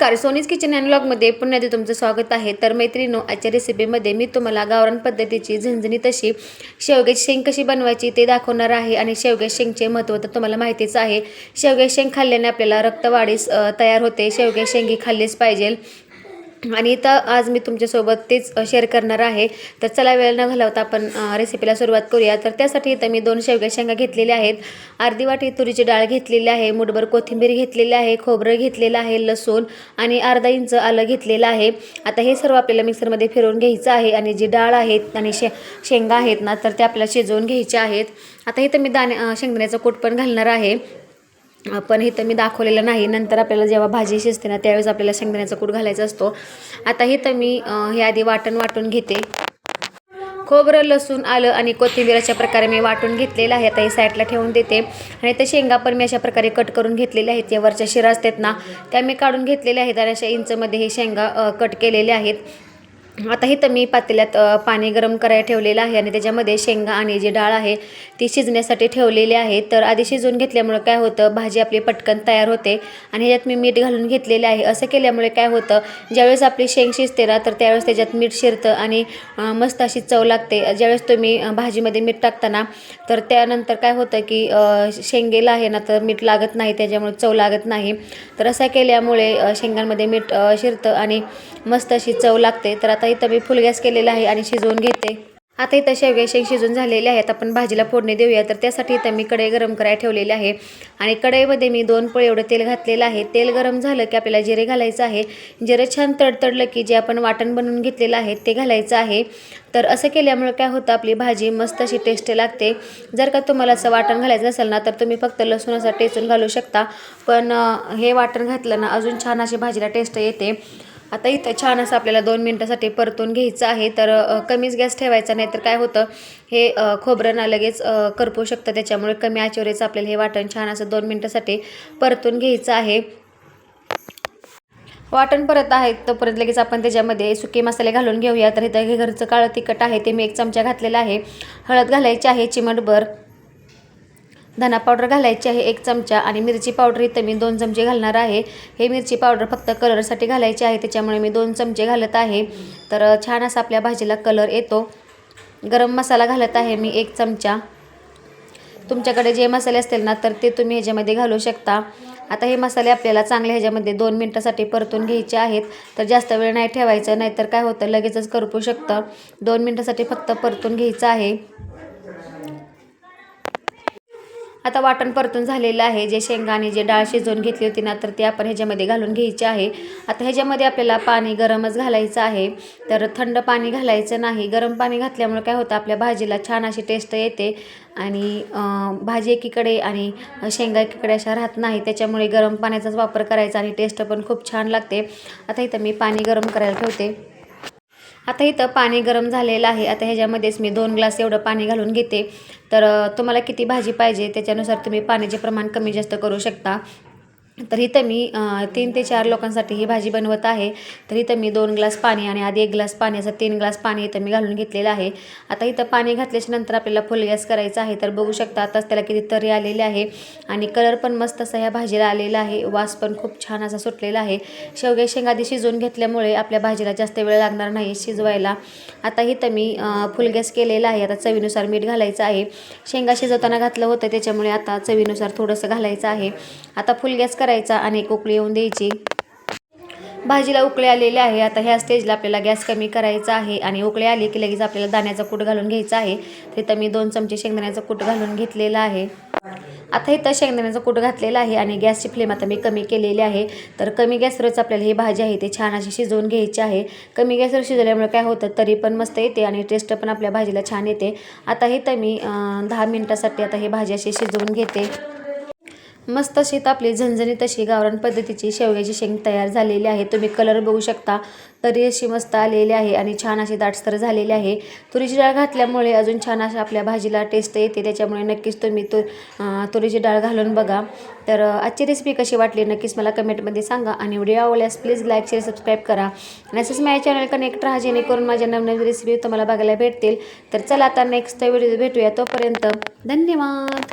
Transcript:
नमस्कार सोनीज kitchen and ब्लॉगमध्ये पुन्हा एकदा तुमचं स्वागत आहे. तर मैत्रिणो आजच्या रेसिपीमध्ये मी तुम्हाला गावरान पद्धतीची झणझणी तशी शेवग्याची शेंग कशी बनवायची ते दाखवणार आहे आणि शेवग्या शेंगचे महत्त्व तर तुम्हाला माहितीच आहे. शेवग्या शेंग खाल्ल्याने आपल्याला रक्तवाढीस तयार होते. शेवग्या शेंगी खाल्लीच पाहिजे. आणि इथं आज मी तुमच्यासोबत तेच शेअर करणार आहे. तर चला वेळ न घालवता आपण रेसिपीला सुरुवात करूया. तर त्यासाठी इथं मी दोन शेवग्या शेंगा घेतलेल्या आहेत. अर्धी वाटी तुरीची डाळ घेतलेली आहे मुठभर कोथिंबीर घेतलेली आहे खोबरं घेतलेलं आहे लसूण आणि अर्धा इंच आलं घेतलेलं आहे. आता हे सर्व आपल्याला मिक्सरमध्ये फिरवून घ्यायचं आहे आणि जी डाळ आहेत आणि शे शेंगा आहेत ना तर त्या आपल्याला शिजवून घ्यायच्या आहेत. आता इथं मी दाणे शेंगदाण्याचं कूट पण घालणार आहे. पण इथं मी दाखवलेलं नाही. नंतर आपल्याला जेव्हा भाजी शिजते ना त्यावेळेस आपल्याला शेंगदाण्याचा कूट घालायचा असतो. आता इथं मी हे आधी वाटण वाटून घेते. खोबरं लसूण आलं आणि कोथिंबीर अशा प्रकारे मी वाटून घेतलेलं आहे. आता हे साईडला ठेवून देते. आणि त्या शेंगा पण मी अशा प्रकारे कट करून घेतलेल्या आहेत. या वरच्या शिरा असतात ना त्या मी काढून घेतलेल्या आहेत. आणि अशा इंचमध्ये हे शेंगा कट केलेले आहेत. आता इथं मी पातेल्यात पाणी गरम करायला ठेवलेलं आहे आणि त्याच्यामध्ये शेंगा आणि जी डाळ आहे ती शिजण्यासाठी ठेवलेली आहे. तर आधी शिजवून घेतल्यामुळं काय होतं भाजी आपली पटकन तयार होते आणि ह्याच्यात मी मीठ घालून घेतलेले आहे. असं केल्यामुळे काय होतं ज्यावेळेस आपली शेंग शिजते ना तर त्यावेळेस त्याच्यात मीठ शिरतं आणि मस्त अशी चव लागते. ज्यावेळेस तुम्ही भाजीमध्ये मीठ टाकताना तर त्यानंतर काय होतं की शेंगेला आहे ना तर मीठ लागत नाही त्याच्यामुळे चव लागत नाही. तर असं केल्यामुळे शेंगांमध्ये मीठ शिरतं आणि मस्त अशी चव लागते. तर आता इथं मी फुल गॅस केलेला आहे आणि शिजवून घेते. आता इथं शेवग्या शेंग शिजून झालेले आहेत. आपण भाजीला फोडणी देऊया. तर त्यासाठी इथं मी कढई गरम करायला ठेवलेली आहे. आणि कढईमध्ये मी दोन पळ एवढं तेल घातलेलं आहे. तेल गरम झालं की आपल्याला जिरे घालायचं आहे. जिरे छान तडतडलं की जे आपण वाटण बनवून घेतलेलं आहे ते घालायचं आहे. तर असं केल्यामुळे काय होतं आपली भाजी मस्त अशी टेस्ट लागते. जर का तुम्हाला असं वाटण घालायचं नसेल ना तर तुम्ही फक्त लसूण असं टेचून घालू शकता. पण हे वाटण घातलं ना अजून छान अशी भाजीला टेस्ट येते. आता इथं छान असं आपल्याला दोन मिनटासाठी परतून घ्यायचं आहे. तर कमीच गॅस ठेवायचा नाही तर काय होतं हे खोबरं ना लगेच करपू शकतं. त्याच्यामुळे कमी आचेवरच आपल्याला हे वाटण छान असं दोन मिनटासाठी परतून घ्यायचं आहे. वाटण परत आहे तोपर्यंत लगेच आपण त्याच्यामध्ये सुके मसाले घालून घेऊया. तर इथं हे घरचं काळं तिखट आहे ते मी एक चमचा घातलेला आहे. हळद घालायची आहे चिमटभर. धना पावडर घालायची आहे एक चमचा आणि मिरची पावडर इथं मी दोन चमचे घालणार आहे. हे मिरची पावडर फक्त कलरसाठी घालायची आहे त्याच्यामुळे मी दोन चमचे घालत आहे. तर छान असा आपल्या भाजीला कलर येतो. गरम मसाला घालत आहे मी एक चमचा. तुमच्याकडे जे मसाले असतील ना तर ते तुम्ही ह्याच्यामध्ये घालू शकता. आता हे मसाले आपल्याला चांगले ह्याच्यामध्ये दोन मिनटासाठी परतून घ्यायचे आहेत. तर जास्त वेळ नाही ठेवायचं नाहीतर काय होतं लगेचच करपू शकतं. दोन मिनटासाठी फक्त परतून घ्यायचं आहे. आता वाटण परतून झालेलं आहे. जे शेंगा आणि जे डाळ शिजवून घेतली होती ना तर ती आपण ह्याच्यामध्ये घालून घ्यायची आहे. आता ह्याच्यामध्ये आपल्याला पाणी गरमच घालायचं आहे. तर थंड पाणी घालायचं नाही. गरम पाणी घातल्यामुळे काय होतं आपल्या भाजीला छान अशी टेस्ट येते आणि भाजी एकीकडे आणि शेंगा एकीकडे अशा राहत नाही. त्याच्यामुळे गरम पाण्याचाच वापर करायचा आणि टेस्ट पण खूप छान लागते. आता इथं मी पाणी गरम करायला ठेवते. आता इथं पाणी गरम झालेलं आहे. आता ह्याच्यामध्येच मी दोन ग्लास एवढं पाणी घालून घेते. तर तुम्हाला किती भाजी पाहिजे? त्याच्यानुसार तुम्ही पाण्याचे प्रमाण कमी जास्त करू शकता. तर इथं मी तीन ते चार लोकांसाठी ही भाजी बनवत आहे. तर इथं मी दोन ग्लास पाणी आणि आधी एक ग्लास पाणी असं तीन ग्लास पाणी इथं मी घालून घेतलेलं आहे. आता इथं पाणी घातल्याच्या नंतर आपल्याला फुल गॅस करायचा आहे. तर बघू शकता आताच त्याला किती तरी आलेले आहे. आणि कलर पण मस्त असा ह्या भाजीला आलेला आहे. वास पण खूप छान असा सुटलेला आहे. शेवगे शेंगा आधी शिजवून घेतल्यामुळे आपल्या भाजीला जास्त वेळ लागणार नाही शिजवायला. आता इथं मी फुल गॅस केलेला आहे. आता चवीनुसार मीठ घालायचं आहे. शेंगा शिजवताना घातलं होतं. त्याच्यामुळे आता चवीनुसार थोडंसं घालायचं आहे. आता फुल गॅस करायचा आणि एक उकळी येऊन द्यायची. भाजीला उकळे आलेले आहे. आता ह्या स्टेजला आपल्याला गॅस कमी करायचा आहे आणि उकळे आले की लगेच आपल्याला दाण्याचा कूट घालून घ्यायचा आहे. तिथं मी दोन चमचे शेंगदाण्याचा कूट घालून घेतलेला आहे. आता इथं शेंगदाण्याचा कूट घातलेला आहे आणि गॅसची फ्लेम आता मी कमी केलेली आहे. तर कमी गॅसवरच आपल्याला ही भाजी आहे ते छान अशी शिजवून घ्यायची आहे. कमी गॅसवर शिजवल्यामुळे काय होतं तरी पण मस्त येते आणि टेस्ट पण आपल्या भाजीला छान येते. आता इथं मी दहा मिनटासाठी आता ही भाजी अशी शिजवून घेते. मस्त अशी आपली झणझणी तशी गावरान पद्धतीची शेवग्याची शेंग तयार झालेली आहे. तुम्ही कलर बघू शकता. तरी अशी मस्त आलेली आहे आणि छान अशी दाटस्तर झालेली आहे. तुरीची डाळ घातल्यामुळे अजून छान अशा आपल्या भाजीला टेस्ट येते. त्याच्यामुळे नक्कीच तुम्ही तु तुरीची डाळ घालून बघा. तर आजची रेसिपी कशी वाटली? नक्कीच मला कमेंटमध्ये सांगा. आणि व्हिडिओ आवडल्यास प्लीज लाईक शेअर सबस्क्राईब करा. आणि असंच माझ्या चॅनल कनेक्ट राहा जेणेकरून माझ्या नवनवीन रेसिपी तुम्हाला बघायला भेटतील. तर चला आता नेक्स्ट व्हिडिओ भेटूया. तोपर्यंत धन्यवाद!